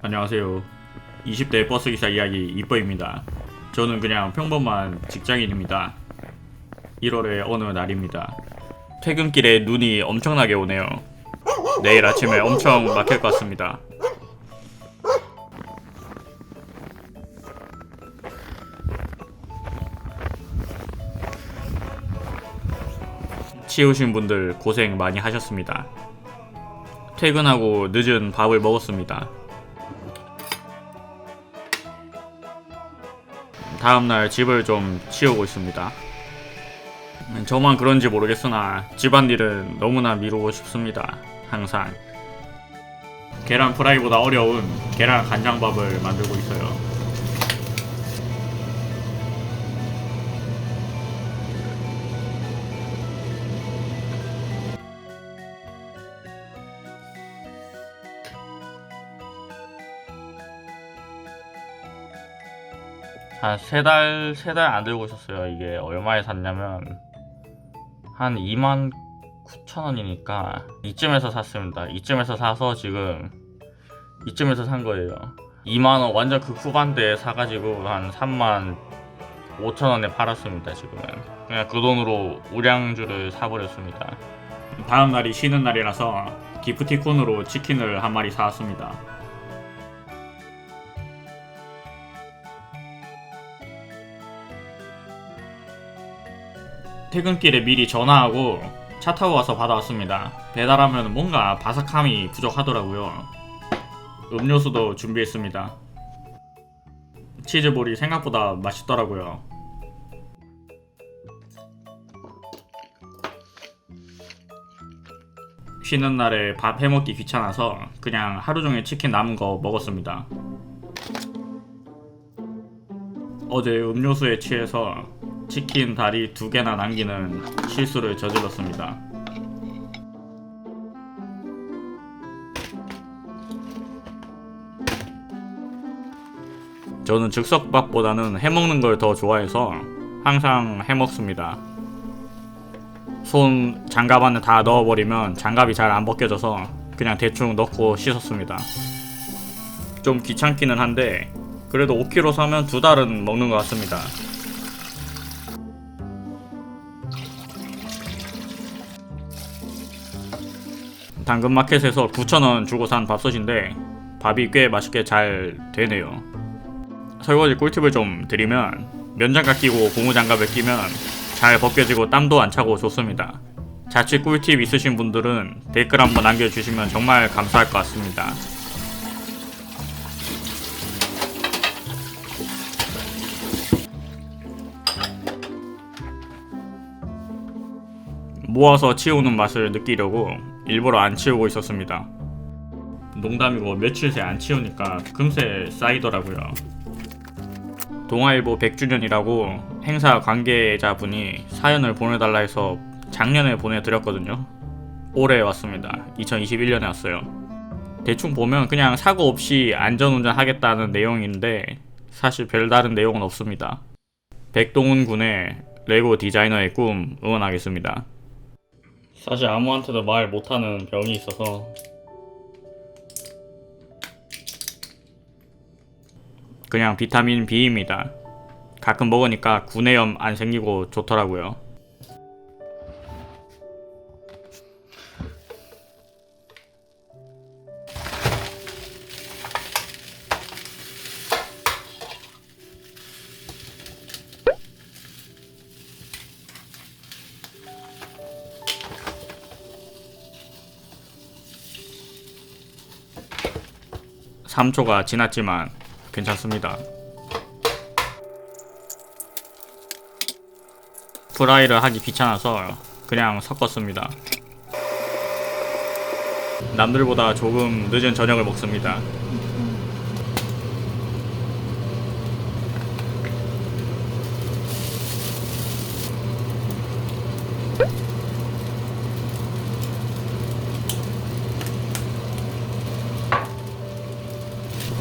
안녕하세요. 20대 버스기사 이야기 이뻐입니다. 저는 그냥 평범한 직장인입니다. 1월의 어느 날입니다. 퇴근길에 눈이 엄청나게 오네요. 내일 아침에 엄청 막힐 것 같습니다. 치우신 분들 고생 많이 하셨습니다. 퇴근하고 늦은 밥을 먹었습니다. 다음날 집을 좀 치우고 있습니다. 저만 그런지 모르겠으나 집안일은 너무나 미루고 싶습니다. 항상. 계란 프라이보다 어려운 계란 간장밥을 만들고 있어요. 한 세 달, 세 달 안 들고 있었어요. 이게 얼마에 샀냐면, 한 2만 9천 원이니까, 이쯤에서 샀습니다. 이쯤에서 사서 지금, 이쯤에서 산 거예요. 2만 원, 완전 그 후반대에 사가지고, 한 3만 5천 원에 팔았습니다, 지금은. 그냥 그 돈으로 우량주를 사버렸습니다. 다음 날이 쉬는 날이라서, 기프티콘으로 치킨을 한 마리 사왔습니다. 퇴근길에 미리 전화하고 차 타고 와서 받아왔습니다. 배달하면 뭔가 바삭함이 부족하더라고요. 음료수도 준비했습니다. 치즈볼이 생각보다 맛있더라고요. 쉬는 날에 밥 해먹기 귀찮아서 그냥 하루 종일 치킨 남은 거 먹었습니다. 어제 음료수에 취해서 치킨 다리 두 개나 남기는 실수를 저질렀습니다. 저는 즉석밥보다는 해먹는 걸 더 좋아해서 항상 해먹습니다. 손 장갑 안에 다 넣어버리면 장갑이 잘 안 벗겨져서 그냥 대충 넣고 씻었습니다. 좀 귀찮기는 한데 그래도 5kg 사면 두 달은 먹는 것 같습니다. 당근마켓에서 9,000원 주고 산 밥솥인데 밥이 꽤 맛있게 잘 되네요. 설거지 꿀팁을 좀 드리면 면장갑 끼고 고무장갑을 끼면 잘 벗겨지고 땀도 안 차고 좋습니다. 자칫 꿀팁 있으신 분들은 댓글 한번 남겨주시면 정말 감사할 것 같습니다. 모아서 치우는 맛을 느끼려고 일부러 안 치우고 있었습니다. 농담이고 며칠 새 안 치우니까 금세 쌓이더라고요. 동아일보 100주년이라고 행사 관계자분이 사연을 보내달라 해서 작년에 보내드렸거든요. 올해 왔습니다. 2021년에 왔어요. 대충 보면 그냥 사고 없이 안전운전 하겠다는 내용인데 사실 별다른 내용은 없습니다. 백동훈 군의 레고 디자이너의 꿈 응원하겠습니다. 사실 아무한테도 말 못하는 병이 있어서 그냥 비타민 B입니다. 가끔 먹으니까 구내염 안 생기고 좋더라고요. 삼초가 지났지만 괜찮습니다. 프라이를 하기 귀찮아서 그냥 섞었습니다. 남들보다 조금 늦은 저녁을 먹습니다.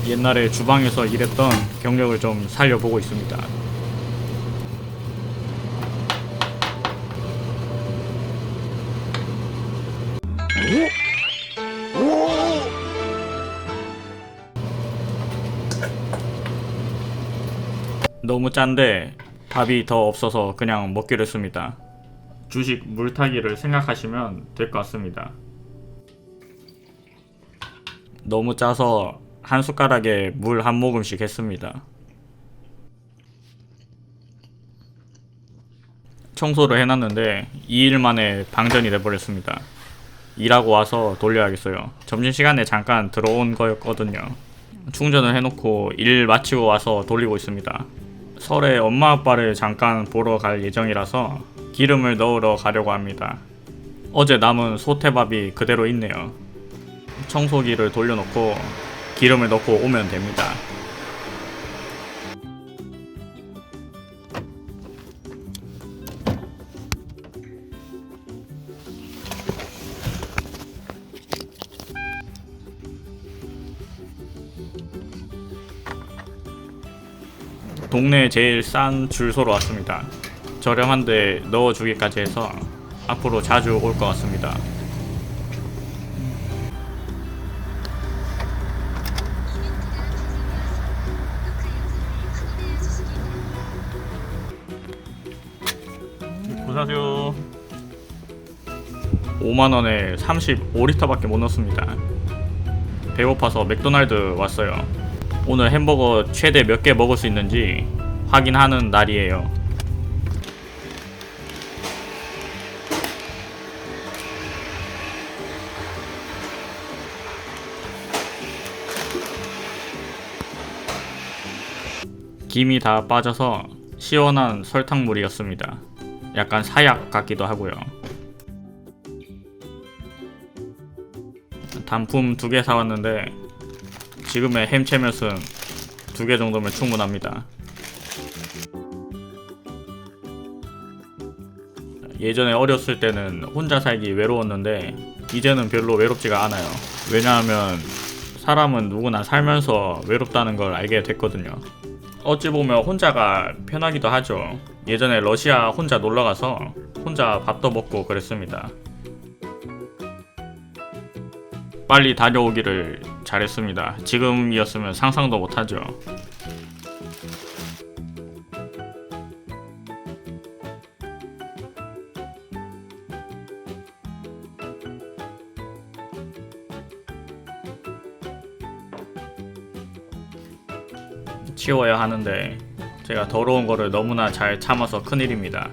옛날에 주방에서 일했던 경력을 좀 살려보고 있습니다. 너무 짠데 밥이 더 없어서 그냥 먹기로 했습니다. 주식 물타기를 생각하시면 될 것 같습니다. 너무 짜서 한 숟가락에 물 한 모금씩 했습니다. 청소를 해놨는데 2일 만에 방전이 돼버렸습니다. 일하고 와서 돌려야겠어요. 점심시간에 잠깐 들어온 거였거든요. 충전을 해놓고 일 마치고 와서 돌리고 있습니다. 설에 엄마 아빠를 잠깐 보러 갈 예정이라서 기름을 넣으러 가려고 합니다. 어제 남은 소태밥이 그대로 있네요. 청소기를 돌려놓고 기름을 넣고 오면 됩니다. 동네 제일 싼 줄소로 왔습니다. 저렴한데 넣어주기까지 해서 앞으로 자주 올 것 같습니다. 5만 원에 35리터밖에 못 넣습니다. 배고파서 맥도날드 왔어요. 오늘 햄버거 최대 몇 개 먹을 수 있는지 확인하는 날이에요. 김이 다 빠져서 시원한 설탕물이었습니다. 약간 사약 같기도 하고요. 단품 두 개 사왔는데 지금의 햄채면은 두 개 정도면 충분합니다. 예전에 어렸을 때는 혼자 살기 외로웠는데 이제는 별로 외롭지가 않아요. 왜냐하면 사람은 누구나 살면서 외롭다는 걸 알게 됐거든요. 어찌 보면 혼자가 편하기도 하죠. 예전에 러시아 혼자 놀러 가서 혼자 밥도 먹고 그랬습니다. 빨리 다녀오기를 잘했습니다. 지금이었으면 상상도 못하죠. 치워야 하는데 제가 더러운 거를 너무나 잘 참아서 큰일입니다.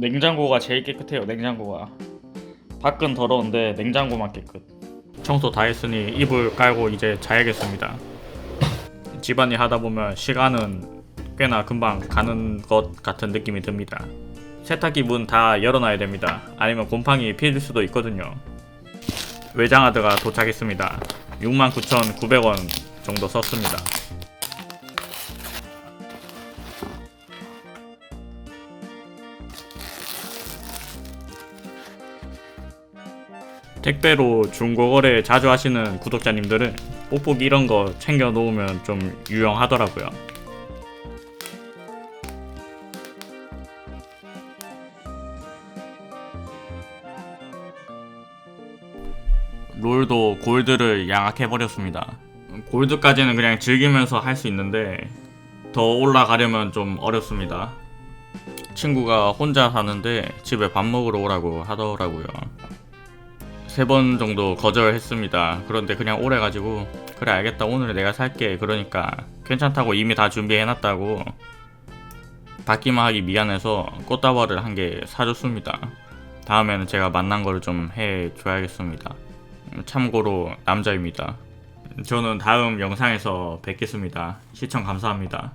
냉장고가 제일 깨끗해요. 냉장고가 밖은 더러운데 냉장고만 깨끗. 청소 다 했으니 이불 깔고 이제 자야겠습니다. 집안일 하다 보면 시간은 꽤나 금방 가는 것 같은 느낌이 듭니다. 세탁기 문 다 열어놔야 됩니다. 아니면 곰팡이 피일 수도 있거든요. 외장하드가 도착했습니다. 69,900원 정도 썼습니다. 택배로 중고거래 자주 하시는 구독자님들은 뽁뽁이 이런 거 챙겨 놓으면 좀 유용하더라고요. 롤도 골드를 양악해버렸습니다. 골드까지는 그냥 즐기면서 할 수 있는데 더 올라가려면 좀 어렵습니다. 친구가 혼자 사는데 집에 밥 먹으러 오라고 하더라고요. 세 번 정도 거절했습니다. 그런데 그냥 오래 가지고 그래 알겠다 오늘 내가 살게 그러니까 괜찮다고 이미 다 준비해놨다고 받기만 하기 미안해서 꽃다발을 한 개 사줬습니다. 다음에는 제가 만난 거를 좀 해줘야겠습니다. 참고로 남자입니다. 저는 다음 영상에서 뵙겠습니다. 시청 감사합니다.